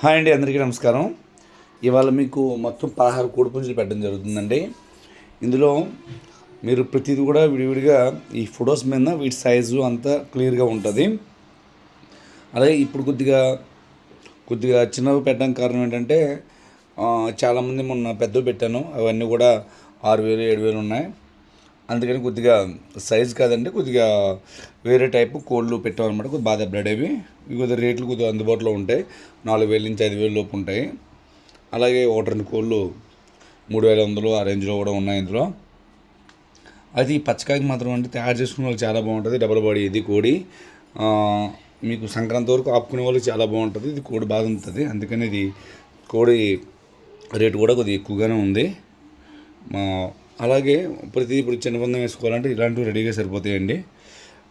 Hi అండి అందరికీ నమస్కారం. ఇవాళ మీకు మొత్తం పదహారు కోడిపుంజులు పెట్టడం జరుగుతుందండి. ఇందులో మీరు ప్రతిదీ కూడా విడివిడిగా ఈ ఫొటోస్ మీద వీటి సైజు అంతా క్లియర్గా ఉంటుంది. అలాగే ఇప్పుడు కొద్దిగా కొద్దిగా చిన్నవి పెట్టడానికి కారణం ఏంటంటే చాలామంది మొన్న పెద్దవి పెట్టాను. అవన్నీ కూడా ఆరు వేలు ఏడు వేలు ఉన్నాయి. అందుకని కొద్దిగా సైజ్ కాదండి కొద్దిగా వేరే టైపు కోళ్ళు పెట్టామన్నమాట కొద్దిగా బాగా దెబ్బలాడేవి అవి కొద్దిగా రేట్లు కొద్దిగా అందుబాటులో ఉంటాయి నాలుగు వేల నుంచి ఐదు వేల లోపు ఉంటాయి. అలాగే ఒకటి రెండు కోళ్ళు మూడు వేల వందలు ఆ రేంజ్లో కూడా ఉన్నాయి ఇందులో. అది పచ్చకాయకి మాత్రం అంటే తయారు చేసుకునే వాళ్ళు చాలా బాగుంటుంది డబల్ బాడీ ఇది కోడి. మీకు సంక్రాంతి వరకు ఆపుకునే వాళ్ళు చాలా బాగుంటుంది ఇది కోడి బాగా ఉంటుంది అందుకని ఇది కోడి రేటు కూడా కొద్దిగా ఎక్కువగానే ఉంది. మా అలాగే ప్రతి ఇప్పుడు చిన్న పందెం వేసుకోవాలంటే ఇలాంటివి రెడీగా సరిపోతాయండి.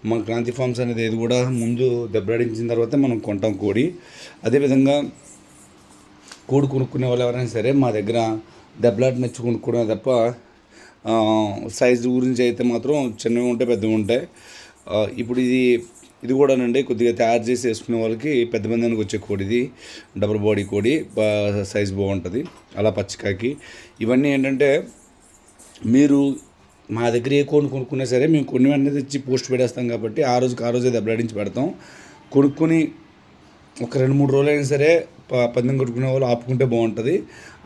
మా క్రాంతి ఫార్మ్స్ అనేది ఏది కూడా ముందు దెబ్బలాడించిన తర్వాత మనం కొంటాం కోడి. అదేవిధంగా కోడి కొనుక్కునే వాళ్ళు ఎవరైనా సరే మా దగ్గర దెబ్బలాట నచ్చి కొనుక్కోవడమే తప్ప సైజు గురించి అయితే మాత్రం చిన్నవి ఉంటాయి పెద్దవి ఉంటాయి. ఇప్పుడు ఇది ఇది కూడానండి కొద్దిగా తయారు చేసి వేసుకునే వాళ్ళకి పెద్ద మందానికి వచ్చే కోడి ఇది డబుల్ బాడీ కోడి బా- సైజు బాగుంటుంది. అలా పచ్చికాకి. ఇవన్నీ ఏంటంటే మీరు మా దగ్గర ఏ కోడిని కొనుక్కున్నా సరే మేము కొన్ని వెంటనే తెచ్చి పోస్ట్ పెట్టేస్తాం కాబట్టి ఆ రోజుకి ఆ రోజే దెబ్బలాడించి పెడతాం. కొనుక్కొని ఒక రెండు మూడు రోజులు అయినా సరే ప- పందెం కొట్టుకునే వాళ్ళు ఆపుకుంటే బాగుంటుంది.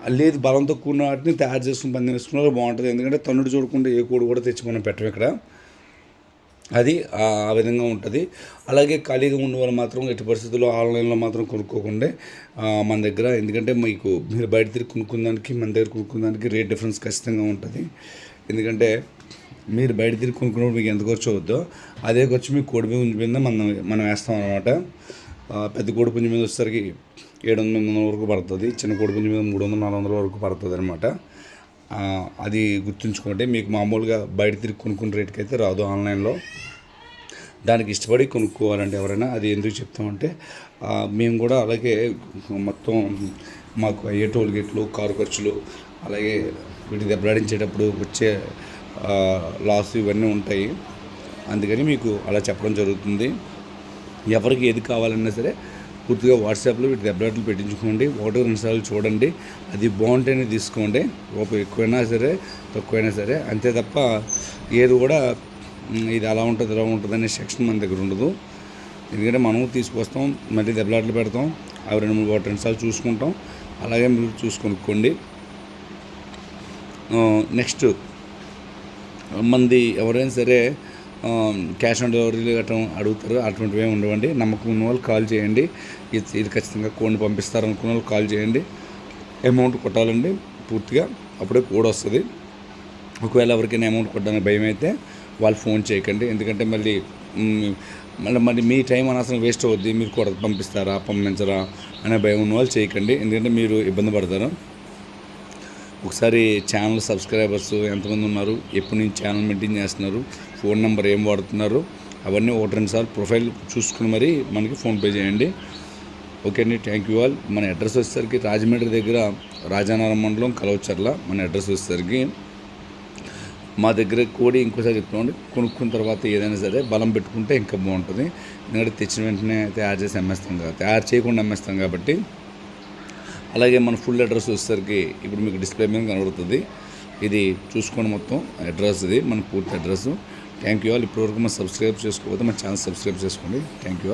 లేదు బలంతో కూడిన వాటిని తయారు చేసుకుని పందెం వేసుకునే వాళ్ళు బాగుంటుంది. ఎందుకంటే తన్నుడు చూడకుండా ఏ కోడి కూడా తెచ్చి మనం పెట్టం ఇక్కడ. అది ఆ విధంగా ఉంటుంది. అలాగే ఖాళీగా ఉన్న వాళ్ళు మాత్రం ఎట్టి పరిస్థితుల్లో ఆన్లైన్లో మాత్రం కొనుక్కోకుండా మన దగ్గర. ఎందుకంటే మీకు మీరు బయట తిరిగి కొనుక్కునేదానికి మన దగ్గర కొనుక్కునేదానికి రేట్ డిఫరెన్స్ ఖచ్చితంగా ఉంటుంది. ఎందుకంటే మీరు బయట తిరిగి కొనుక్కున్నప్పుడు మీకు ఎంత ఖర్చు అవుద్దో అదే ఖర్చు మీకు కోడి పుంజు మీద మనం మనం వేస్తాం అనమాట పెద్ద కోడి పుంజు మీద వచ్చేసరికి ఏడు వందల ఎనిమిది వందల వరకు పడుతుంది. చిన్న కోడి పుంజు మీద మూడు వందల నాలుగు వందల వరకు పడుతుంది అనమాట అది గుర్తుంచుకోండి. మీకు మామూలుగా బయట తిరిగి కొనుక్కున్న రేటుకి అయితే రాదు ఆన్లైన్లో. దానికి ఇష్టపడి కొనుక్కోవాలంటే ఎవరైనా. అది ఎందుకు చెప్తామంటే మేము కూడా అలాగే మొత్తం మాకు అయ్యే టోల్ గేట్లు కారు ఖర్చులు అలాగే వీటి దెబ్బలాడించేటప్పుడు వచ్చే లాస్ ఇవన్నీ ఉంటాయి. అందుకని మీకు అలా చెప్పడం జరుగుతుంది. ఎవరికి ఏది కావాలన్నా సరే పూర్తిగా వాట్సాప్లో వీటి దెబ్బలాటలు పెట్టించుకోండి. ఒకటి రెండు సార్లు చూడండి. అది బాగుంటేనే తీసుకోండి. రూపాయి ఎక్కువైనా సరే తక్కువైనా సరే. అంతే తప్ప ఏది కూడా ఇది అలా ఉంటుంది ఇలా ఉంటుంది అనే సెక్షన్ మన దగ్గర ఉండదు. ఎందుకంటే మనం తీసుకొస్తాం మళ్ళీ దెబ్బలాట్లు పెడతాం అవి రెండు మూడు ఒకటి రెండు సార్లు చూసుకుంటాం. అలాగే మీరు చూసుకొనుక్కోండి నెక్స్ట్ మంది ఎవరైనా సరే క్యాష్ ఆన్ డెలివరీ గట్రా అడుగుతారు. అటువంటివి ఏమి ఉండవండి. నమ్మకం ఉన్న వాళ్ళు కాల్ చేయండి. ఇది ఇది ఖచ్చితంగా కోడ్ని పంపిస్తారు అనుకున్న వాళ్ళు కాల్ చేయండి. అమౌంట్ కొట్టాలండి పూర్తిగా. అప్పుడే కోడ్ వస్తుంది. ఒకవేళ ఎవరికైనా అమౌంట్ కొట్టడానికి భయం అయితే వాళ్ళు ఫోన్ చేయకండి. ఎందుకంటే మళ్ళీ మళ్ళీ మళ్ళీ మరి మీ టైం అనవసరం వేస్ట్ అవుద్ది. మీరు కొడ పంపిస్తారా పంపించరా అనే భయం ఉన్న వాళ్ళు చేయకండి. ఎందుకంటే మీరు ఇబ్బంది పడతారు. ఒకసారి ఛానల్ సబ్స్క్రైబర్స్ ఎంతమంది ఉన్నారు? ఎప్పటి నుంచి ఛానల్ మెయింటైన్ చేస్తున్నారు? ఫోన్ నెంబర్ ఏం వాడుతున్నారు? అవన్నీ ఒకటి రెండు సార్లు ప్రొఫైల్ చూసుకుని మరి మనకి ఫోన్పే చేయండి. ఓకే అండి థ్యాంక్ యూ ఆల్. మన అడ్రస్ వచ్చేసరికి రాజమండ్రి దగ్గర రాజానగరం మండలం కలవచర్ల. మన అడ్రస్ వచ్చేసరికి మా దగ్గర కోడి ఇంకోసారి చెప్తామండి కొనుక్కున్న తర్వాత ఏదైనా సరే బలం పెట్టుకుంటే ఇంకా బాగుంటుంది. ఎందుకంటే తెచ్చిన వెంటనే తయారు చేసి అమ్మేస్తాం కదా తయారు చేయకుండా అమ్మేస్తాం కాబట్టి అలాగే మన ఫుల్ అడ్రస్ వచ్చేసరికి ఇప్పుడు మీకు డిస్ప్లే మీద కనబడుతుంది. ఇది చూసుకోండి మొత్తం అడ్రస్ ఇది మన పూర్తి అడ్రస్ థ్యాంక్ యూ ఆల్ ఇప్పటివరకు మనం సబ్స్క్రైబ్ చేసుకోకపోతే మన ఛానల్ సబ్స్క్రైబ్ చేసుకోండి. Thank you